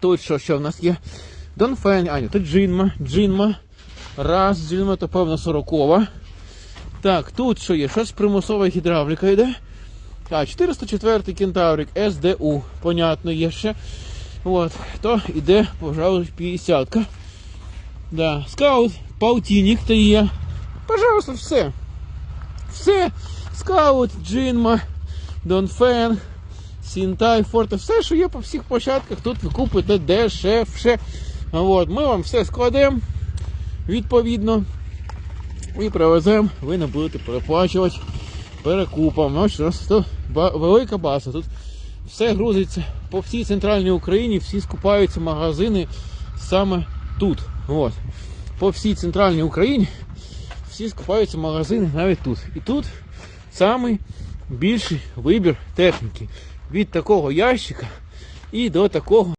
Тут що, що в нас є? Донфен, а ні, тут джинма, джинма. Раз, джинма, то певно сорокова. Так, тут що є? Щось примусова гідравліка йде. А, 404 кентаврик СДУ. Понятно, є ще. От, то йде, пожалуй, 50. -ка. Да. Скаут, паутинник то є. Пожалуйста, все. Все. Скаут, Джинма, Донфен, Сінтай, Форте, все, що є по всіх площадках, тут ви купите дешевше. От, ми вам все складемо відповідно і привеземо, ви не будете переплачувати перекупом. Ось у нас тут велика база. Тут все грузиться по всій центральній Україні, всі скупаються магазини саме тут. От. По всій центральній Україні всі скупаються магазини навіть тут. І тут самий більший вибір техніки. Від такого ящика і до такого